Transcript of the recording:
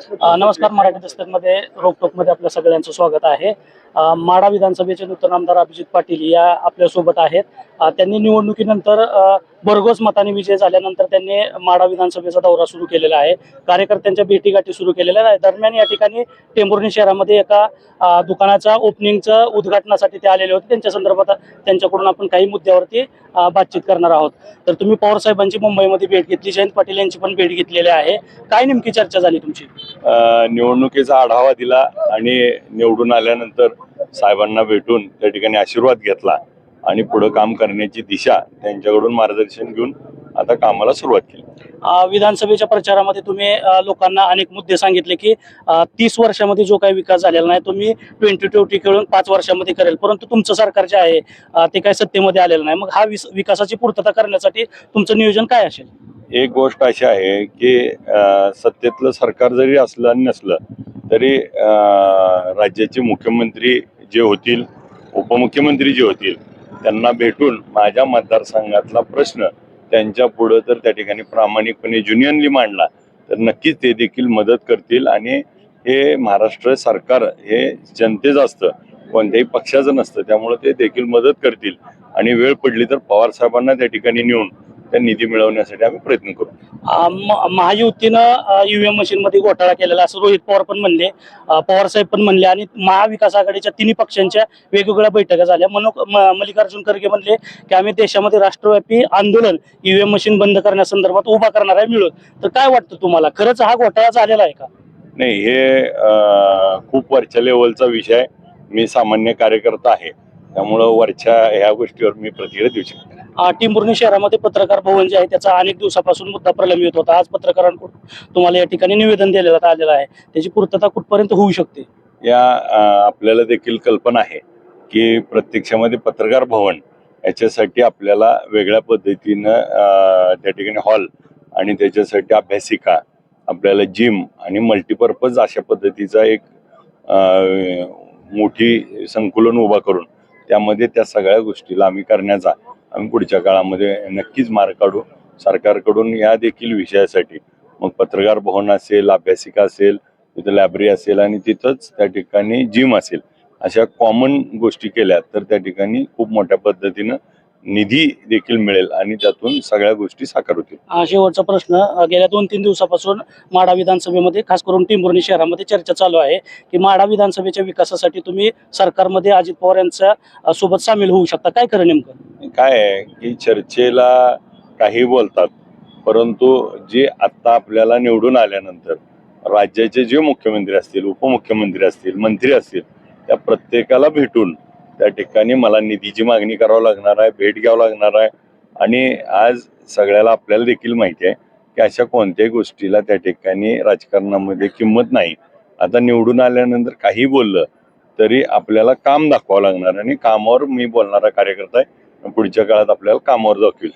नमस्कार मराठी दस्तकमध्ये रोकटोकमध्ये आपल्या सगळ्यांचं स्वागत आहे. माडा माढा विधानसभेचे नूतन आमदार अभिजित पाटील या आपल्यासोबत आहेत. त्यांनी निवडणुकीनंतर भरघोस मताने विजय झाल्यानंतर त्यांनी माढा विधानसभेचा दौरा सुरू केलेला आहे. कार्यकर्त्यांच्या भेटीगाठी सुरू केलेल्या आहे दरम्यान या ठिकाणी टेंभुर्णी शहरामध्ये एका दुकानाच्या ओपनिंगचं उद्घाटनासाठी ते आलेले होते. त्यांच्या संदर्भात त्यांच्याकडून आपण काही मुद्द्यावरती बातचीत करणार आहोत. तर तुम्ही पवार साहेबांची मुंबईमध्ये भेट घेतली. जयंत पाटील यांची पण भेट घेतलेली आहे. काय नेमकी चर्चा झाली तुमची? निवडणुकीचा आढावा दिला आणि निवडून आल्यानंतर साहेबांना भेटून त्या ठिकाणी आशीर्वाद घेतला आणि पुढे काम करण्याची दिशा त्यांच्याकडून मार्गदर्शन घेऊन आता कामाला सुरुवात केली. विधानसभेच्या प्रचारामध्ये तुम्ही लोकांना अनेक मुद्दे सांगितले की तीस वर्षामध्ये जो काही विकास झालेला नाही तो मी ट्वेंटी ट्वेंटी खेळून पाच वर्षामध्ये करेल. परंतु तुमचं सरकार जे आहे ते काही सत्तेमध्ये आलेलं नाही. मग हा विकासाची पूर्तता करण्यासाठी तुमचं नियोजन काय असेल? एक गोष्ट अशी आहे की सत्तेतलं सरकार जरी असलं आणि नसलं तरी राज्याचे मुख्यमंत्री जे होतील उपमुख्यमंत्री जे होतील त्यांना भेटून माझ्या मतदारसंघातला प्रश्न त्यांच्या पुढं तर त्या ठिकाणी प्रामाणिकपणे ज्युनियनली मांडला तर नक्कीच ते देखील मदत करतील. आणि हे महाराष्ट्र सरकार हे जनतेचं असतं कोणत्याही पक्षाचं नसतं त्यामुळे ते देखील मदत करतील. आणि वेळ पडली तर पवार साहेबांना त्या ठिकाणी नेऊन त्या निधी मिळवण्यासाठी आम्ही प्रयत्न करू. महायुतीनं ईव्हीएम मशीन मध्ये घोटाळा केलेला असं रोहित पवार पण म्हणले. पवार साहेब पण म्हणले आणि महाविकास आघाडीच्या तिन्ही पक्षांच्या वेगवेगळ्या बैठका झाल्या. मनो मल्लिकार्जुन खरगे म्हणले की आम्ही देशामध्ये राष्ट्रव्यापी आंदोलन ईव्हीएम मशीन बंद करण्यासंदर्भात उभा करणार आहे मिळून. तर काय वाटतं तुम्हाला? खरंच हा घोटाळा झालेला आहे का? नाही हे खूप वरच्या लेवलचा विषय. मी सामान्य कार्यकर्ता आहे. त्यामुळं वरच्या ह्या गोष्टीवर मी प्रतिक्रिया देऊ शकतो टिंबुर्णी शहरामध्ये पत्रकार भवन जे आहे त्याचा अनेक दिवसापासून मुद्दा प्रलंबित होता आज पत्रकारांकडून तुम्हाला या ठिकाणी निवेदन दिलेलं आलेलं आहे. त्याची पूर्तता कुठपर्यंत होऊ शकते? या आपल्याला देखील कल्पना आहे की प्रत्यक्षामध्ये पत्रकार भवन याच्यासाठी आपल्याला वेगळ्या पद्धतीनं त्या ठिकाणी हॉल आणि त्याच्यासाठी अभ्यासिका आपल्याला जिम आणि मल्टीपर्पज अशा पद्धतीचा एक मोठी संकुलन उभा करून त्यामध्ये त्या सगळ्या गोष्टीला आम्ही करण्याचा आम्ही पुढच्या काळामध्ये नक्कीच मार्ग काढू. सरकारकडून या देखील विषयासाठी. मग पत्रकार भवन असेल अभ्यासिका असेल तिथं लायब्ररी असेल आणि तिथंच त्या ठिकाणी जिम असेल. अशा कॉमन गोष्टी केल्या तर त्या ठिकाणी खूप मोठ्या पद्धतीनं निधी देखील मिळेल आणि त्यातून सगळ्या गोष्टी साकार होतील. अ, शेवटचा प्रश्न अ, गेल्या दोन तीन दिवसापासून माढा विधानसभेमध्ये खास करून टिंबुर्णी शहरामध्ये चर्चा चालू आहे की माढा विधानसभेच्या विकासासाठी तुम्ही सरकारमध्ये अजित पवार यांच्या अ, सोबत सामील होऊ शकता. काय खरं नेमकं? काय आहे की चर्चेला काही बोलतात परंतु जे आत्ता आपल्याला निवडून आल्यानंतर राज्याचे जे मुख्यमंत्री असतील उपमुख्यमंत्री असतील मंत्री असतील त्या प्रत्येकाला भेटून त्या ठिकाणी मला निधीची मागणी करावं लागणार आहे भेट घ्यावं लागणार आहे. आणि आज सगळ्याला आपल्याला देखील माहिती आहे की अशा कोणत्याही गोष्टीला त्या ठिकाणी राजकारणामध्ये किंमत नाही. आता निवडून आल्यानंतर काही बोललं तरी आपल्याला काम दाखवावं लागणार आणि कामावर मी बोलणारा कार्यकर्ता आहे. पुढच्या काळात आपल्याला कामावर दाखवेल.